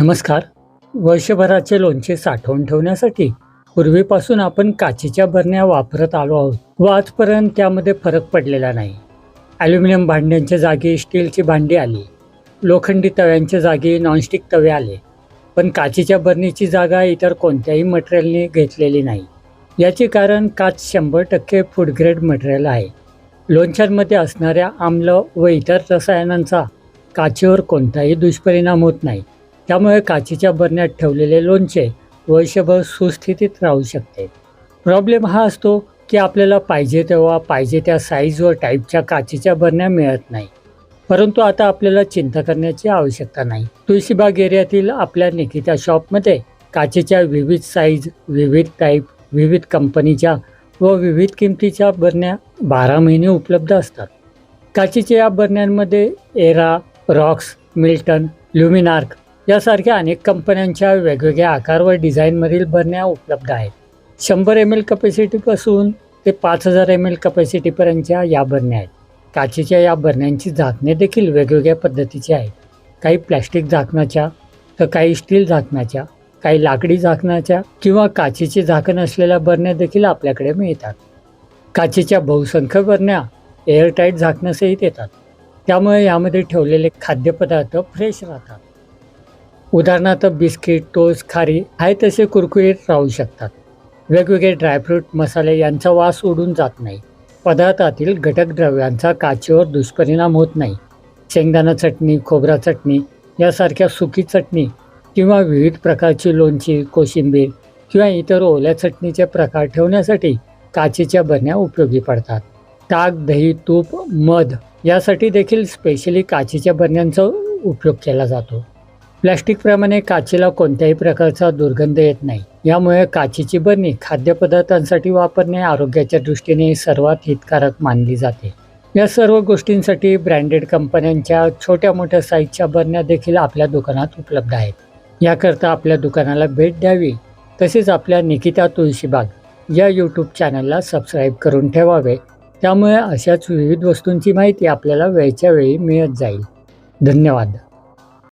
नमस्कार. वर्षभराचे लोणचे साठवून ठेवण्यासाठी पूर्वीपासून आपण काचेच्या बरण्या वापरत आलो आहोत. व आजपर्यंत त्यामध्ये फरक पडलेला नाही. ॲल्युमिनियम भांड्यांच्या जागी स्टीलची भांडी आली. लोखंडी तव्यांच्या जागी नॉनस्टिक तवे आले. पण काचेच्या बरणीची जागा इतर कोणत्याही मटेरियलने घेतलेली नाही. याचे कारण काच शंभर टक्के फूड ग्रेड मटेरियल आहे. लोणच्यांमध्ये असणाऱ्या आम्ल व इतर रसायनांचा काचेवर कोणताही दुष्परिणाम होत नाही. त्यामुळे काचेच्या बरण्यात ठेवलेले लोणचे वर्षभर सुस्थितीत राहू शकते. प्रॉब्लेम हा असतो की आपल्याला पाहिजे तेव्हा पाहिजे त्या साईज व टाईपच्या काचेच्या बरण्या मिळत नाही. परंतु आता आपल्याला चिंता करण्याची आवश्यकता नाही. तुळशीबाग एरियातील आपल्या निकिता शॉपमध्ये काचेच्या विविध साईज विविध टाईप विविध कंपनीच्या व विविध किमतीच्या बरण्या बारा महिने उपलब्ध असतात. काचेच्या या बरण्यांमध्ये एरा रॉक्स मिल्टन ल्युमिनार्क यासारख्या अनेक कंपन्यांच्या वेगवेगळ्या आकार व डिझाईनमधील बरण्या उपलब्ध आहेत. शंभर एम एल कपॅसिटीपासून ते पाच हजार एम एल कपॅसिटीपर्यंतच्या या बरण्या आहेत. काचेच्या या बरण्यांची झाकणे देखील वेगवेगळ्या पद्धतीची आहेत. काही प्लॅस्टिक झाकणाच्या तर काही स्टील झाकणाच्या काही लाकडी झाकणाच्या किंवा काचेचे झाकण असलेल्या बरण्या देखील आपल्याकडे मिळतात. काचेच्या बहुसंख्य बरण्या एअरटाईट झाकणासहित येतात. त्यामुळे यामध्ये ठेवलेले खाद्यपदार्थ फ्रेश राहतात. उदाहरणार्थ बिस्किट टोस्ट खारी आहे तसे कुरकुरीत राहू शकतात. वेगवेगळे ड्रायफ्रूट मसाले यांचा वास उडून जात नाही. पदार्थातील घटक द्रव्यांचा काचेवर दुष्परिणाम होत नाही. शेंगदाणा चटणी खोबरा चटणी यासारख्या सुकी चटणी किंवा विविध प्रकारची लोणची कोशिंबीर किंवा इतर ओल्या चटणीचे प्रकार ठेवण्यासाठी काचेच्या बरण्या उपयोगी पडतात. ताक दही तूप मध यासाठी देखील स्पेशली काचेच्या बरण्यांचा उपयोग केला जातो. प्लॅस्टिकप्रमाणे काचेला कोणत्याही प्रकारचा दुर्गंध येत नाही. यामुळे काचेची बरणी खाद्यपदार्थांसाठी वापरणे आरोग्याच्या दृष्टीने सर्वात हितकारक मानली जाते. या सर्व गोष्टींसाठी ब्रँडेड कंपन्यांच्या छोट्या मोठ्या साईजच्या बरण्या देखील आपल्या दुकानात उपलब्ध आहेत. याकरता आपल्या दुकानाला भेट द्यावी. तसेच आपल्या निकिता तुळशीबाग या यूट्यूब चॅनलला सबस्क्राईब करून ठेवावे. त्यामुळे अशाच विविध वस्तूंची माहिती आपल्याला वेळच्या वेळी मिळत जाईल. धन्यवाद.